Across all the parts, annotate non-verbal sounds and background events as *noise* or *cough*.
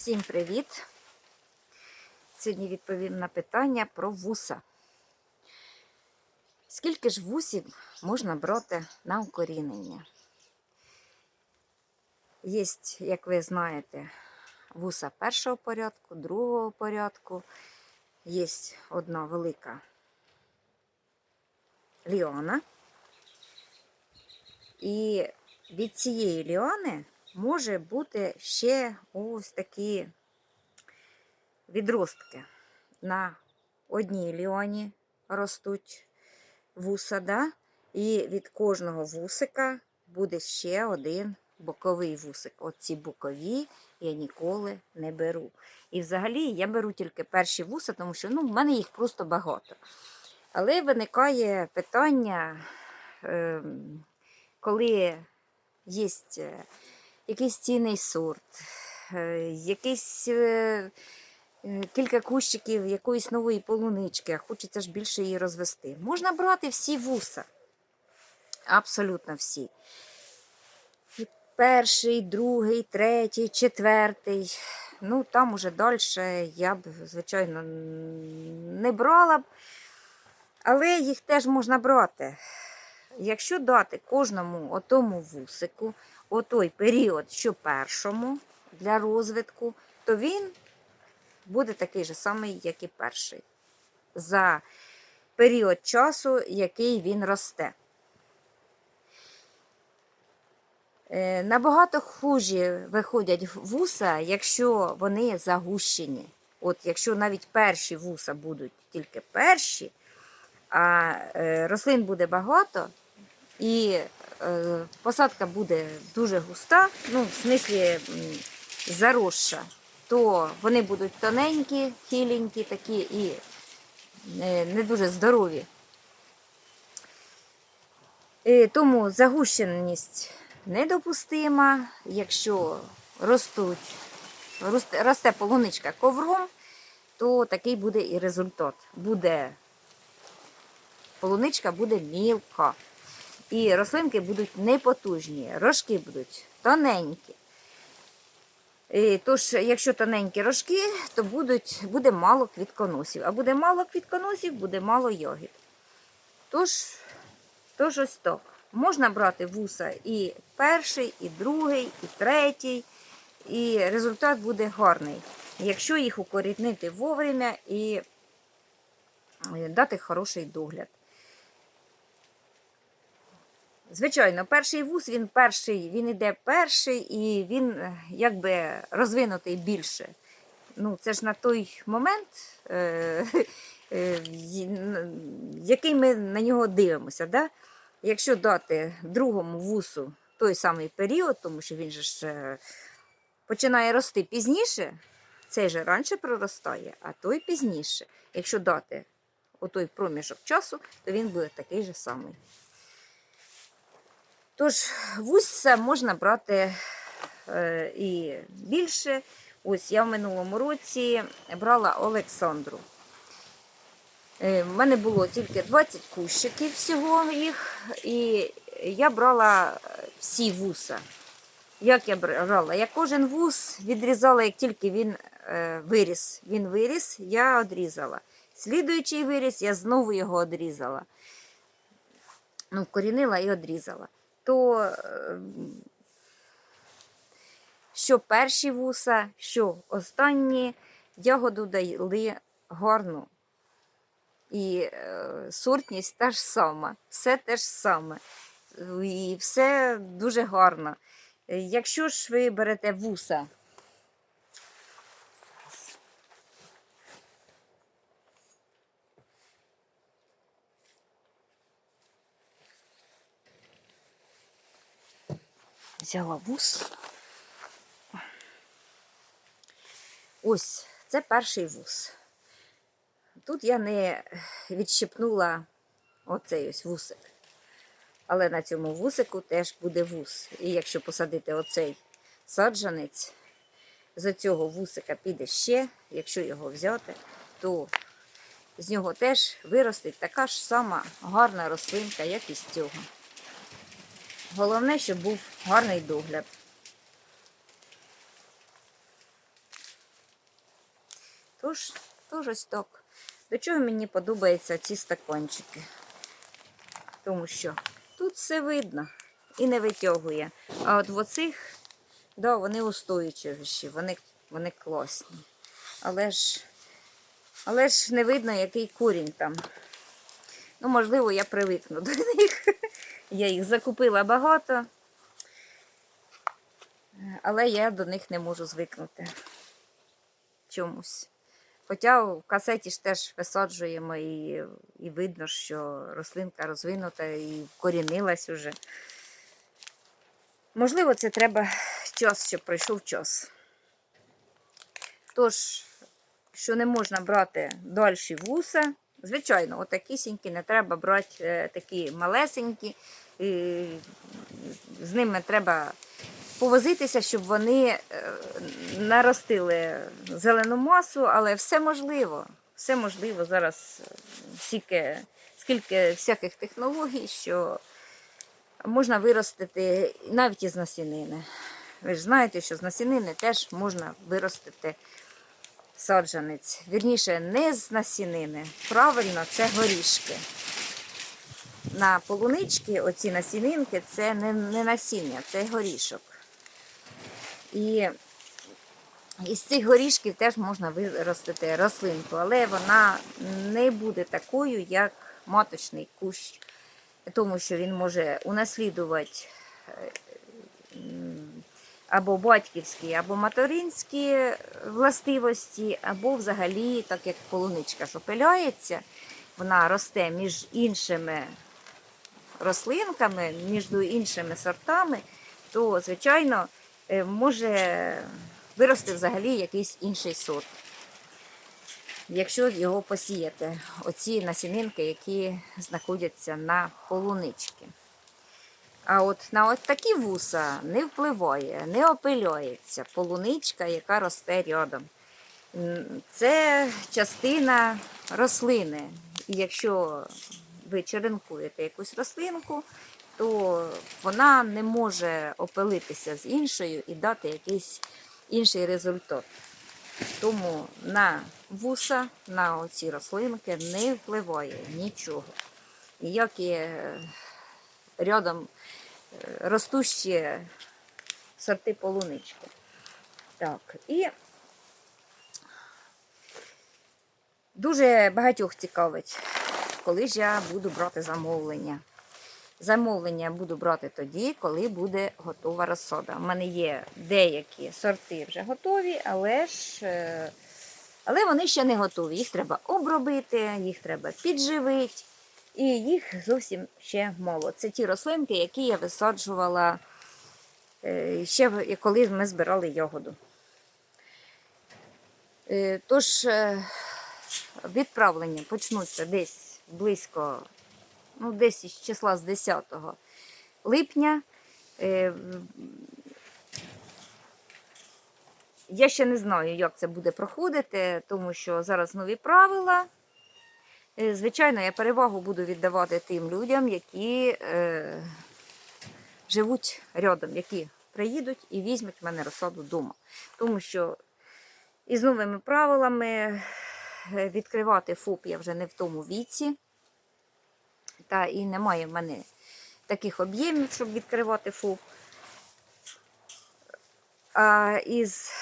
Всім привіт! Сьогодні відповім на питання про вуса. Скільки ж вусів можна брати на укорінення? Є, як ви знаєте, вуса першого порядку, другого порядку. Є одна велика ліона. І від цієї ліони може бути ще ось такі відростки. На одній ліоні ростуть вуса, да? і від кожного вусика буде ще один боковий вусик. Оці бокові я ніколи не беру. І взагалі я беру тільки перші вуса, тому що ну, в мене їх просто багато. Але виникає питання, ем, коли є якийсь цінний сорт, е, якийсь е, е, кілька кущиків якоїсь нової полунички, а хочеться ж більше її розвести. Можна брати всі вуса. Абсолютно всі. І перший, другий, третій, четвертий. Ну, там уже далі я б, звичайно, не брала б, але їх теж можна брати. Якщо дати кожному отому вусику отой період, що першому для розвитку, то він буде такий же самий, як і перший. За період часу, який він росте. Е, Набагато хужі виходять вуса, якщо вони загущені. От Якщо навіть перші вуса будуть тільки перші, а е, рослин буде багато, і посадка буде дуже густа, ну, в смислі заросша, то вони будуть тоненькі, хиленькі такі і е, не дуже здорові. І тому загущеність недопустима, якщо ростуть, росте полуничка ковром, то такий буде і результат. Буде полуничка буде мілка. І рослинки будуть непотужні, рожки будуть тоненькі. І, тож, якщо тоненькі рожки, то будуть, буде мало квітконосів. А буде мало квітконосів, буде мало ягід. Тож, тож ось так. Можна брати вуса і перший, і другий, і третій, і результат буде гарний, якщо їх укорінити вовремя і е, дати хороший догляд. Звичайно, перший вуз, він перший, він іде перший і він е, якби розвинутий більше. Ну, це ж на той момент, е, *laughs* е, який ми на нього дивимося. Да? Якщо дати другому вусу той самий період, тому що він же ж е, починає рости пізніше, цей же раніше проростає, а той пізніше. Якщо дати отой проміжок часу, то він буде такий же самий. Тож, вуса можна брати е, і більше. Ось я в минулому році брала Олександру. Е, в мене було тільки 20 кущиків всього їх, і я брала всі вуса. Як я брала? Я кожен вус відрізала, як тільки він е, виріс. Він виріс, я відрізала. Слідуючий виріс, я знову його відрізала. Ну, вкорінила і відрізала то е, що перші вуса, що останні ягоду дали гарну. І е, сортність та ж сама, все те ж саме. І все дуже гарно. Якщо ж ви берете вуса, взяла вуз. Ось, це перший вуз. Тут я не відщипнула оцей ось вусик. Але на цьому вусику теж буде вуз. І якщо посадити оцей саджанець, з цього вусика піде ще, якщо його взяти, то з нього теж виростить така ж сама гарна рослинка, як і з цього. Головне, щоб був гарний догляд. Тож, тож ось так. До чого мені подобаються ці стаканчики? Тому що тут все видно і не витягує. А от в оцих, да, вони устойчивіші, вони, вони класні. Але ж, але ж не видно, який корінь там. Ну, можливо, я привикну до них. *laughs* Я їх закупила багато, але я до них не можу звикнути чомусь. Хоча в касеті ж теж висаджуємо і, і видно, що рослинка розвинута і вкорінилась уже. Можливо, це треба час, щоб пройшов час. Тож, що не можна брати дальші вуса, звичайно, отакісінькі не треба брати е, такі малесенькі. З ними треба повозитися, щоб вони е, наростили зелену масу, але все можливо. Все можливо зараз е, стільки, скільки всяких технологій, що можна виростити навіть із насінини. Ви ж знаєте, що з насінини теж можна виростити саджанець. Вірніше, не з насінини. Правильно, це горішки. На полунички оці насінинки це не, не насіння, це горішок. І із цих горішків теж можна виростити рослинку, але вона не буде такою, як маточний кущ, тому що він може унаслідувати е, або батьківські, або материнські властивості, або взагалі, так як полуничка що пиляється, вона росте між іншими рослинками, між іншими сортами, то, звичайно, е, може вирости взагалі якийсь інший сорт. Якщо його посіяти, оці насінинки, які знаходяться на полунички. А от на от такі вуса не впливає, не опиляється полуничка, яка росте рядом. Це частина рослини. І якщо ви черенкуєте якусь рослинку, то вона не може опилитися з іншою і дати якийсь інший результат. Тому на вуса, на оці рослинки не впливає нічого. Ніякі е, рядом ростущі сорти полунички. Так, і дуже багатьох цікавить, коли ж я буду брати замовлення. Замовлення буду брати тоді, коли буде готова розсода. У мене є деякі сорти вже готові, але ж е, але вони ще не готові. Їх треба обробити, їх треба підживити, і їх зовсім ще мало. Це ті рослинки, які я висаджувала е, ще коли ми збирали ягоду. Е, Тож е, відправлення почнуться десь близько ну, десь із числа з 10 липня. Я ще не знаю, як це буде проходити, тому що зараз нові правила. Е, Звичайно, я перевагу буду віддавати тим людям, які е, живуть рядом, які приїдуть і візьмуть в мене розсаду вдома. Тому що із новими правилами е, відкривати ФОП я вже не в тому віці. Та і немає в мене таких об'ємів, щоб відкривати ФОП. А із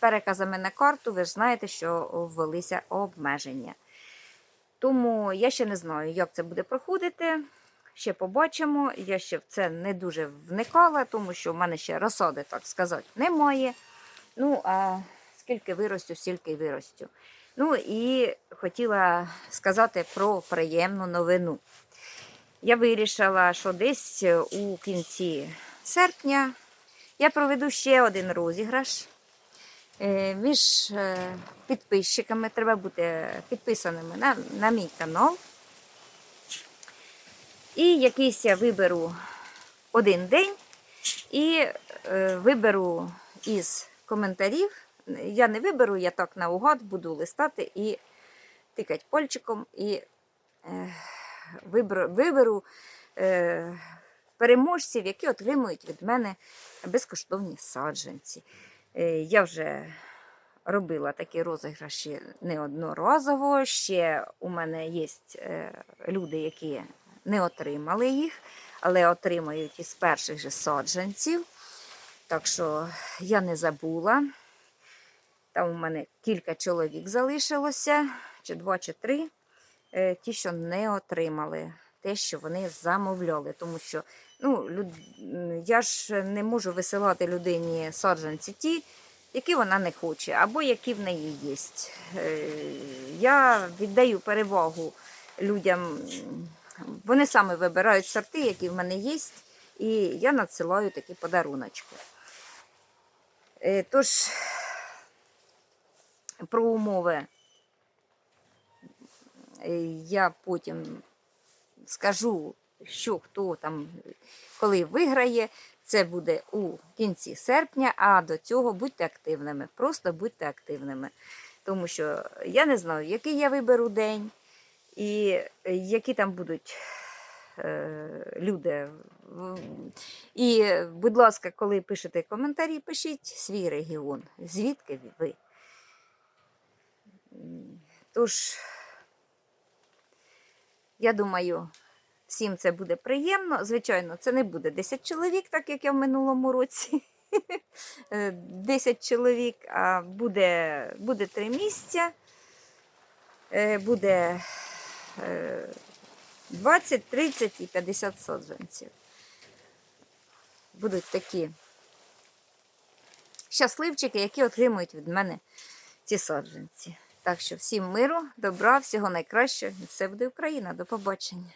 переказами на карту, ви ж знаєте, що ввелися обмеження. Тому я ще не знаю, як це буде проходити. Ще побачимо. Я ще в це не дуже вникала, тому що в мене ще розсади, так сказати, немає. Ну, а скільки виростю, стільки й виростю. Ну і хотіла сказати про приємну новину. Я вирішила, що десь у кінці серпня я проведу ще один розіграш. Е, Між е, підписчиками треба бути підписаними на, на мій канал. І якийсь я виберу один день і е, виберу із коментарів. Я не виберу, я так наугад буду листати і тикати пальчиком і е, виберу, виберу е, переможців, які отримують від мене безкоштовні саджанці. Е, я вже робила такі розіграші неодноразово. Ще у мене є люди, які не отримали їх, але отримають із перших же саджанців. Так що я не забула. Там у мене кілька чоловік залишилося, чи два, чи три, е, ті, що не отримали те, що вони замовляли. Тому що ну, люд... я ж не можу висилати людині саджанці ті, які вона не хоче, або які в неї є. Я віддаю перевагу людям, вони саме вибирають сорти, які в мене є, і я надсилаю такі подаруночки. Е, Тож, про умови е, я потім скажу, що хто там, коли виграє. Це буде у кінці серпня, а до цього будьте активними. Просто будьте активними. Тому що я не знаю, який я виберу день і які там будуть е, люди. І, будь ласка, коли пишете коментарі, пишіть свій регіон, звідки ви. Тож, я думаю, всім це буде приємно. Звичайно, це не буде 10 чоловік, так як я в минулому році. *laughs* Е, 10 чоловік, а буде, буде 3 місця. Е, Буде е, 20, 30 і 50 саджанців. Будуть такі щасливчики, які отримують від мене ці саджанці. Так що всім миру, добра, всього найкращого. І все буде Україна. До побачення.